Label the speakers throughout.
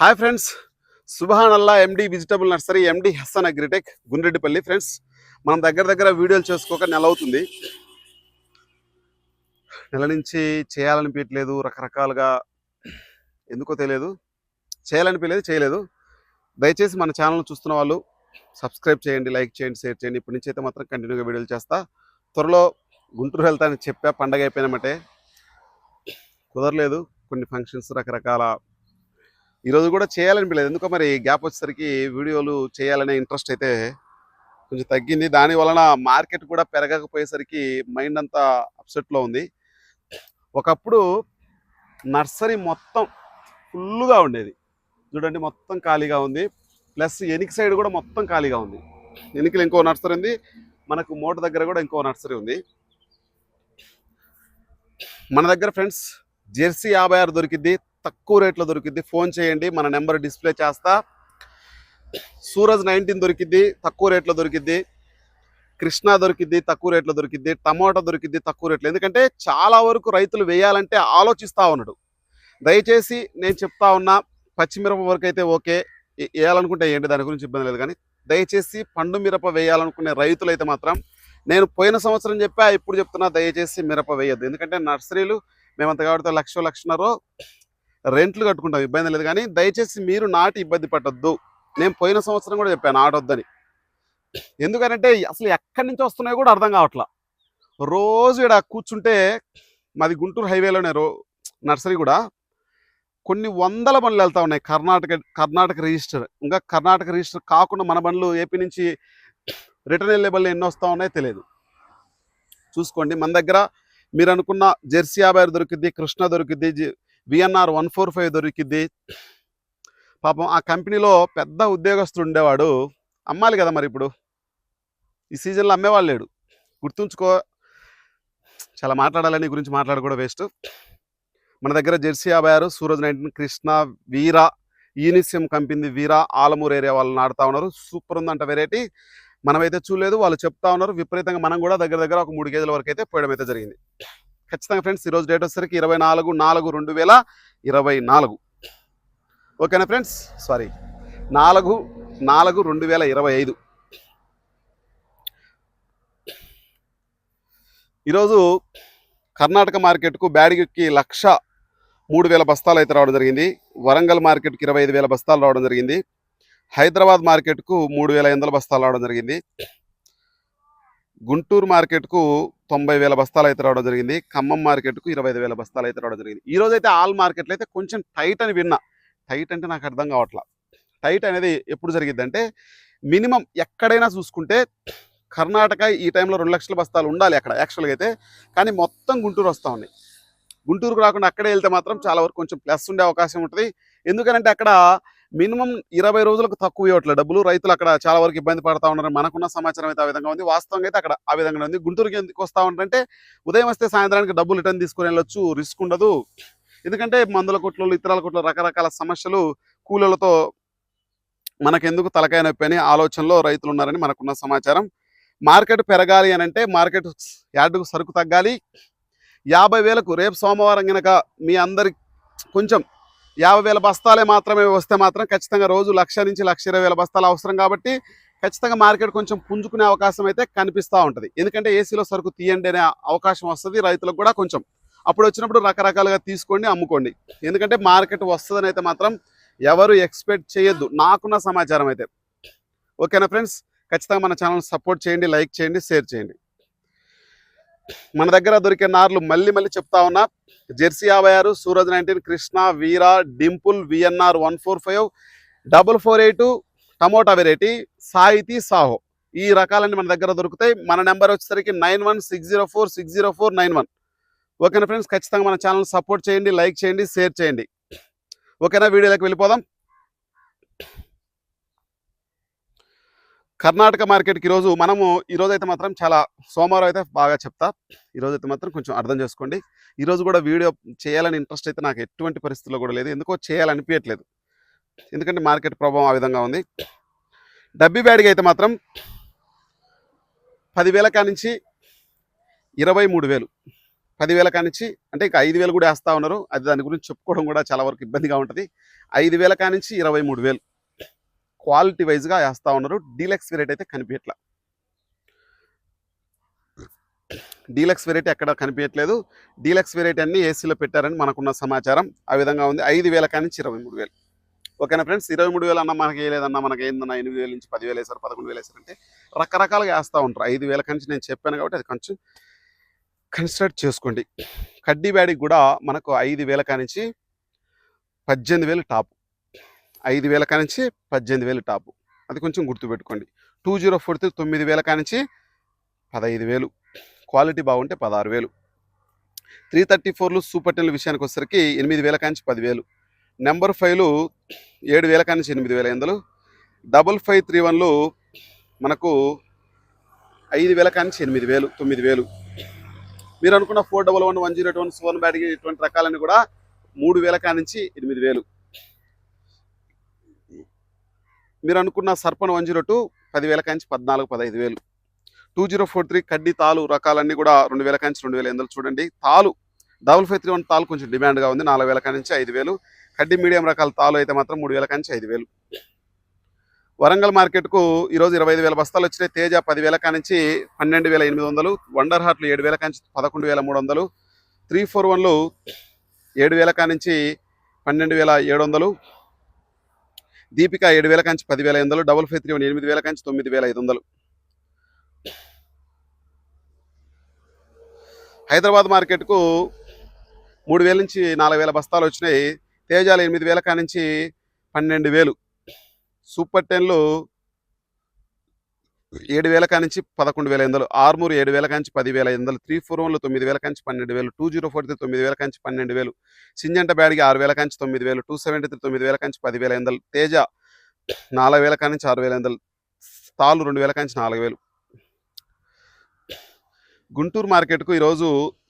Speaker 1: Hi friends. సుబహానల్లా MD vegetable nursery MD Hasan Agritech Gundreddipalli friends. మనం దగ్గర దగ్గర వీడియోలు చేసుకోక నెల అవుతుంది. నెల నుంచి చేయాలనిపించట్లేదు రకరకాలుగా ఎందుకో తెలియదు. చేయాలనిపించలేదు చేయలేదు. దయచేసి మన ఛానల్ చూస్తున్న వాళ్ళు సబ్స్క్రైబ్ చేయండి లైక్ చేయండి షేర్ చేయండి. ఇప్పటి నుంచి అయితే మాత్రం కంటిన్యూగా వీడియోలు చేస్తా. త్వరలో గుంటూరు వెళ్తానని చెప్పా పండగ అయిపోయినామంటే కుదరలేదు. కొన్ని ఫంక్షన్స్ రకరకాల ఈరోజు కూడా చేయాలనిపించలేదు ఎందుకో మరి గ్యాప్ వచ్చేసరికి వీడియోలు చేయాలనే ఇంట్రెస్ట్ అయితే కొంచెం తగ్గింది. దాని వలన మార్కెట్ కూడా పెరగకపోయేసరికి మైండ్ అంతా అప్సెట్లో ఉంది. ఒకప్పుడు నర్సరీ మొత్తం ఫుల్గా ఉండేది. చూడండి మొత్తం ఖాళీగా ఉంది. ప్లస్ ఎనికి సైడ్ కూడా మొత్తం ఖాళీగా ఉంది. ఎనికలు ఇంకో నర్సరీ ఉంది. మనకు మోట దగ్గర కూడా ఇంకో నర్సరీ ఉంది. మన దగ్గర ఫ్రెండ్స్ జెర్సీ యాభై ఆరు దొరికిద్ది తక్కువ రేట్లో దొరికిద్ది. ఫోన్ చేయండి మన నెంబర్ డిస్ప్లే చేస్తా. సూరజ్ నైన్టీన్ దొరికిద్ది తక్కువ రేట్లో దొరికిద్ది. కృష్ణ దొరికిద్ది తక్కువ రేట్లో దొరికిద్ది. టమాటా దొరికిద్ది తక్కువ రేట్లో. ఎందుకంటే చాలా వరకు రైతులు వేయాలంటే ఆలోచిస్తూ ఉన్నాడు. దయచేసి నేను చెప్తా ఉన్నా పచ్చిమిరప వరకు అయితే ఓకే. వేయాలనుకుంటే ఏంటి? దాని గురించి ఇబ్బంది లేదు. కానీ దయచేసి పండు మిరప వేయాలనుకునే రైతులు అయితే మాత్రం నేను పోయిన సంవత్సరం చెప్పా ఇప్పుడు చెప్తున్నా దయచేసి మిరప వేయద్దు. ఎందుకంటే నర్సరీలు మేమంత కాబట్టి లక్ష లక్షన్నరో రెంట్లు కట్టుకుంటాం ఇబ్బంది లేదు. కానీ దయచేసి మీరు నాటి ఇబ్బంది పట్టద్దు నేను పోయిన సంవత్సరం కూడా చెప్పాను ఆడొద్దని. ఎందుకనంటే అసలు ఎక్కడి నుంచి వస్తున్నాయో కూడా అర్థం కావట్లా. రోజు ఇక్కడ కూర్చుంటే మాది గుంటూరు హైవేలోనే రో నర్సరీ కూడా. కొన్ని వందల బండ్లు వెళ్తా ఉన్నాయి. కర్ణాటక కర్ణాటక రిజిస్టర్. ఇంకా కర్ణాటక రిజిస్టర్ కాకుండా మన బండ్లు ఏపీ నుంచి రిటర్న్ వెళ్ళే బండ్లు ఎన్ని వస్తూ ఉన్నాయో తెలియదు. చూసుకోండి. మన దగ్గర మీరు అనుకున్న జెర్సీ యాభై దొరికిద్ది కృష్ణ దొరికిద్ది విఎన్ఆర్ వన్ ఫోర్ ఫైవ్ దొరికిద్ది. పాపం ఆ కంపెనీలో పెద్ద ఉద్యోగస్తుడు ఉండేవాడు. అమ్మాలి కదా మరి ఇప్పుడు. ఈ సీజన్లో అమ్మేవాళ్ళు లేడు. గుర్తుంచుకో. చాలా మాట్లాడాలని గురించి మాట్లాడ కూడా వేస్ట్. మన దగ్గర జెర్సీ యాభై ఆరు సూరజ్ నైన్టీన్ కృష్ణ వీరా ఈనిస్యం కంపెనీ వీరా ఆలమూరు ఏరియా వాళ్ళు నాడుతూ ఉన్నారు. సూపర్ ఉందంట వెరైటీ. మనమైతే చూడలేదు. వాళ్ళు చెప్తా ఉన్నారు. విపరీతంగా మనం కూడా దగ్గర దగ్గర ఒక మూడు కేజీల వరకు అయితే పోయడం అయితే జరిగింది. ఖచ్చితంగా ఫ్రెండ్స్ ఈరోజు డేట్ వచ్చేసరికి ఇరవై నాలుగు నాలుగు రెండు వేల ఇరవై నాలుగు ఓకేనా ఫ్రెండ్స్? సారీ నాలుగు నాలుగు రెండు వేల ఇరవై ఐదు ఈరోజు కర్ణాటక మార్కెట్కు బ్యాడికి లక్ష మూడు వేల బస్తాలు అయితే రావడం జరిగింది. వరంగల్ మార్కెట్కి ఇరవై ఐదు వేల బస్తాలు రావడం జరిగింది. హైదరాబాద్ మార్కెట్కు మూడు వేల ఎనిమిది బస్తాలు రావడం జరిగింది. గుంటూరు మార్కెట్కు తొంభై వేల బస్తాలు అయితే రావడం జరిగింది. ఖమ్మం మార్కెట్కు ఇరవై ఐదు వేల బస్తాలు అయితే రావడం జరిగింది. ఈ రోజు అయితే ఆల్ మార్కెట్లో అయితే కొంచెం టైట్ అని విన్నా. టైట్ అంటే నాకు అర్థం కావట్లా. టైట్ అనేది ఎప్పుడు జరిగిద్దంటే మినిమం ఎక్కడైనా చూసుకుంటే కర్ణాటక ఈ టైంలో రెండు లక్షల బస్తాలు ఉండాలి అక్కడ యాక్చువల్గా అయితే. కానీ మొత్తం గుంటూరు వస్తూ ఉన్నాయి గుంటూరుకు రాకుండా అక్కడే వెళ్తే మాత్రం చాలా వరకు కొంచెం ప్లస్ ఉండే అవకాశం ఉంటుంది. ఎందుకంటే అక్కడ మినిమం ఇరవై రోజులకు తక్కువ ఇవ్వట్లేదు డబ్బులు రైతులు అక్కడ చాలా వరకు ఇబ్బంది పడతా ఉన్నారు. మనకున్న సమాచారం అయితే ఆ విధంగా ఉంది. వాస్తవంగా అయితే అక్కడ ఆ విధంగా ఉంది. గుంటూరుకి ఎందుకు వస్తా ఉంటారంటే ఉదయం వస్తే సాయంత్రానికి డబ్బులు రిటర్న్ తీసుకుని వెళ్ళొచ్చు. రిస్క్ ఉండదు. ఎందుకంటే మందుల కొట్లు ఇతరాల కొట్లు రకరకాల సమస్యలు కూలీలతో మనకెందుకు తలకాయ నొప్పి అని ఆలోచనలో రైతులు ఉన్నారని మనకున్న సమాచారం. మార్కెట్ పెరగాలి అని అంటే మార్కెట్ యార్డుకు సరుకు తగ్గాలి. యాభై వేలకు రేపు సోమవారం కనుక మీ అందరి కొంచెం యాభై వేల బస్తాలే మాత్రమే వస్తే మాత్రం ఖచ్చితంగా రోజు లక్ష నుంచి లక్ష ఇరవై వేల బస్తాలు అవసరం కాబట్టి ఖచ్చితంగా మార్కెట్ కొంచెం పుంజుకునే అవకాశం అయితే కనిపిస్తూ ఉంటుంది. ఎందుకంటే ఏసీలో సరుకు తీయండి అనే అవకాశం వస్తుంది రైతులకు కూడా కొంచెం. అప్పుడు వచ్చినప్పుడు రకరకాలుగా తీసుకోండి అమ్ముకోండి. ఎందుకంటే మార్కెట్ వస్తుందని అయితే మాత్రం ఎవరు ఎక్స్పెక్ట్ చేయొద్దు. నాకున్న సమాచారం అయితే. ఓకేనా ఫ్రెండ్స్? ఖచ్చితంగా మన ఛానల్ సపోర్ట్ చేయండి లైక్ చేయండి షేర్ చేయండి. మన దగ్గర దొరికే నార్లు మళ్ళీ మళ్ళీ చెప్తా ఉన్నా. జెర్సీ యాభై ఆరు Suraj nineteen Krishna Veera Dimple VNR one four five double four eight tomato variety Sahithi Saaho. ఈ రకాలన్నీ మన దగ్గర దొరుకుతాయి. మన నెంబర్ వచ్చేసరికి nine one six zero four six zero four nine one. ఓకేనా ఫ్రెండ్స్? ఖచ్చితంగా మన ఛానల్ సపోర్ట్ చేయండి లైక్ చేయండి షేర్ చేయండి. ఓకేనా? వీడియోలోకి వెళ్ళిపోదాం. కర్ణాటక మార్కెట్కి ఈరోజు మనము ఈరోజు అయితే మాత్రం చాలా సోమవారం అయితే బాగా చెప్తా. ఈరోజు అయితే మాత్రం కొంచెం అర్థం చేసుకోండి. ఈరోజు కూడా వీడియో చేయాలని ఇంట్రెస్ట్ అయితే నాకు ఎటువంటి పరిస్థితుల్లో కూడా లేదు. ఎందుకో చేయాలనిపించట్లేదు ఎందుకంటే మార్కెట్ ప్రభావం ఆ విధంగా ఉంది. డబ్బీ బ్యాడ్గా అయితే మాత్రం పదివేల కానించి ఇరవై మూడు వేలు. పదివేల కానించి అంటే ఇంకా ఐదు వేలు కూడా వేస్తూ ఉన్నారు. అది దాని గురించి చెప్పుకోవడం కూడా చాలా వరకు ఇబ్బందిగా ఉంటుంది. ఐదు వేల కానించి ఇరవై మూడు వేలు. క్వాలిటీ వైజ్గా వేస్తూ ఉన్నారు. డీలక్స్ వెరైటీ అయితే కనిపించట్లా. డీలక్స్ వెరైటీ ఎక్కడ కనిపించట్లేదు. డీలక్స్ వెరైటీ అన్ని ఏసీలో పెట్టారని మనకున్న సమాచారం. ఆ విధంగా ఉంది. ఐదు వేల కానీ ఇరవై మూడు వేలు. ఓకేనా ఫ్రెండ్స్? ఇరవై మూడు వేలు అన్న మనకి ఏ లేదన్నా మనకి ఏందన్నా ఎనిమిది వేల నుంచి పదివేలు వేసారు పదకొండు వేలు వేసారు అంటే రకరకాలుగా వేస్తూ ఉంటారు. ఐదు వేల కానించి నేను చెప్పాను కాబట్టి అది కొంచెం కన్సిడర్ చేసుకోండి. కడ్డీ బ్యాడికి కూడా మనకు ఐదు వేల కానించి పద్దెనిమిది వేలు టాప్. ఐదు వేల కానించి పద్దెనిమిది వేలు టాపు. అది కొంచెం గుర్తుపెట్టుకోండి. టూ జీరో ఫోర్ త్రీ తొమ్మిది వేల కానించి పదహైదు వేలు. క్వాలిటీ బాగుంటే పదహారు వేలు. త్రీ థర్టీ ఫోర్లు సూపర్ టెన్ల విషయానికి వచ్చేసరికి ఎనిమిది వేల కానించి పదివేలు. నెంబర్ ఫైవ్లు ఏడు వేల కానించి ఎనిమిది వేల ఎనిమిదిలు డబుల్ ఫైవ్ త్రీ వన్లు మనకు ఐదు వేల కానించి ఎనిమిది వేలు తొమ్మిది వేలు. మీరు అనుకున్న four double one one zero one సోన్ బ్యాడ్కి ఇటువంటి రకాలని కూడా మూడు వేల కానించి ఎనిమిది వేలు. మీరు అనుకున్న సర్పణ వన్ జీరో టూ పదివేల కాంచి పద్నాలుగు పదహైదు వేలు. టూ జీరో ఫోర్ త్రీ కడ్డీ తాలు రకాలన్నీ కూడా రెండు వేల కాంచి రెండు వేల ఎనిమిది చూడండి. తాలు డబుల్ ఫైవ్ త్రీ వన్ తాలు కొంచెం డిమాండ్గా ఉంది. నాలుగు వేల కాంచి ఐదు వేలు. కడ్డీ మీడియం రకాల తాలు అయితే మాత్రం మూడు వేల కాంచి ఐదు వేలు. వరంగల్ మార్కెట్కు ఈరోజు ఇరవై ఐదు వేల బస్తాలు వచ్చినాయి. తేజ పదివేల కానించి పన్నెండు వేల ఎనిమిది వందలు. వండర్ హార్ట్లు ఏడు వేల కాంచి పదకొండు వేల మూడు వందలు. త్రీ ఫోర్ వన్లు ఏడు వేల నుంచి పన్నెండు వేల ఏడు వందలు. దీపిక ఏడు వేల కంచి పదివేల ఐదు వందలు డబుల్ ఫైవ్ త్రీ వన్ ఎనిమిది వేల కంచి తొమ్మిది వేల ఐదు వందలు. హైదరాబాద్ మార్కెట్కు మూడు వేల నుంచి నాలుగు వేల బస్తాలు వచ్చినాయి. తేజాలు ఎనిమిది వేల కానించి పన్నెండు వేలు. సూపర్ టెన్లు ఏడు వేల కానించి పదకొండు వేల ఐదు వందలు ఆర్మూర్ ఏడు వేల కానించి పదివేల ఐదు వందలు త్రీ ఫోర్ వన్లు తొమ్మిది వేల కానించి పన్నెండు వేలు టూ జీరో ఫోర్ త్రీ తొమ్మిది వేల కానించి పన్నెండు వేలు సింజంట బ్యాడ్కి ఆరు వేల కానించి తొమ్మిది వేలు టూ సెవెంటీ త్రీ తొమ్మిది వేల కానించి పదివేల ఐదు వందలు తేజ నాలుగు వేల కానించి ఆరు వేల ఐదు వందలు తాలు రెండు వేల కానించి నాలుగు వేలు. గుంటూరు మార్కెట్కు ఈరోజు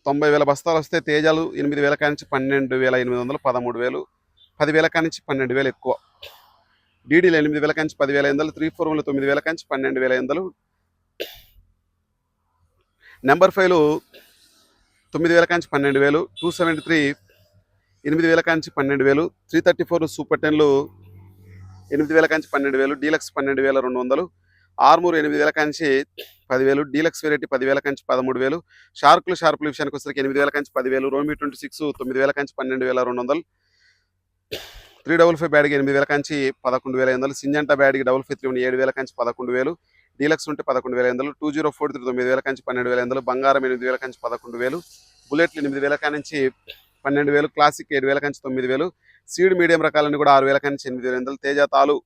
Speaker 1: తొంభై వేల బస్తాలు వస్తే తేజాలు ఎనిమిది వేల కానించి పన్నెండు వేల ఎనిమిది వందలు పదమూడు వేలు పదివేల కానించి పన్నెండు వేలు ఎక్కువ. డీడీలు ఎనిమిది వేల కంచి పదివేల ఐదు త్రీ ఫోర్ వన్లు తొమ్మిది వేల కంచి పన్నెండు వేల ఐదు నెంబర్ ఫైవ్లు తొమ్మిది వేల కంచి పన్నెండు వేలు. టూ సెవెంటీ త్రీ ఎనిమిది వేల కాంచి పన్నెండు వేలు. త్రీ థర్టీ ఫోర్ సూపర్ టెన్లు ఎనిమిది వేల కాంచి పన్నెండు వేలు. డీలక్స్ పన్నెండు వేల రెండు వందలు. ఆర్మూర్ ఎనిమిది వేల కాంచి పదివేలు డీలక్స్ వెరైటీ పదివేల కంచి పదమూడు వేలు. షార్కులు షార్పుల విషయానికి వచ్చేసరికి ఎనిమిది వేల కంచి పదివేలు రోమీ ట్వంటీ సిక్స్ తొమ్మిది వేల కంచి పన్నెండు వేల రెండు వందలు. త్రీ డబుల్ ఫైవ్ బ్యాడ్కి ఎనిమిది వేల కంచి పదకొండు వేల ఐదు వందలు సింజంటా బ్యాడ్కి డబుల్ ఫైవ్ త్రీ ఏడు వేల కంచి పదకొండు వేలు డీలక్స్ ఉంటే పదకొండు వేల ఐదు వందలు టూ జీరో ఫోర్ త్రీ తొమ్మిది వేల కంచి పన్నెండు వేల ఐదు బంగారం ఎనిమిది వేల కంచి పదకొండు వేలు బుల్లెట్లు ఎనిమిది వేల కానించి పన్నెండు వేలు క్లాసిక్ ఏడు వేల కంచి తొమ్మిది వేలు సీడ్ మీడియం రకాలన్నీ కూడా ఆరు వేల కాంచి ఎనిమిది వేల ఐదు వందలు తేజ తాలు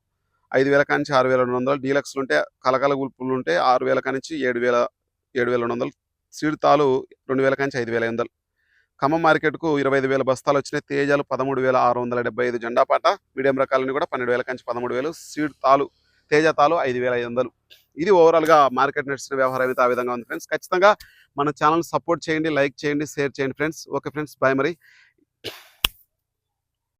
Speaker 1: ఐదు వేల కాంచి ఆరు వేల రెండు వందలు డీలక్స్లు ఉంటే కలకల గుల్పులు ఉంటే ఆరు వేల కానించి ఏడు వేల ఏడు వేల రెండు వందలు సీడ్ తాలు రెండు వేల కాంచి ఐదు వేల ఐదు వందలు ఖమ్మం మార్కెట్కు ఇరవై ఐదు వేల బస్తాలు వచ్చినాయి. తేజాలు పదమూడు వేల ఆరు వందల డెబ్బై ఐదు జెండా పాట. మీడియం రకాలని కూడా పన్నెండు వేల కంచి పదమూడు వేలు. సీడ్ తాలు తేజ తాలు ఐదు వేల ఐదు వందలు. ఇది ఓవరాల్గా మార్కెట్ నడిచిన వ్యవహారం అయితే ఆ విధంగా ఉంది ఫ్రెండ్స్. ఖచ్చితంగా మన ఛానల్ సపోర్ట్ చేయండి లైక్ చేయండి షేర్ చేయండి ఫ్రెండ్స్. Okay friends. బాయ్ మరి.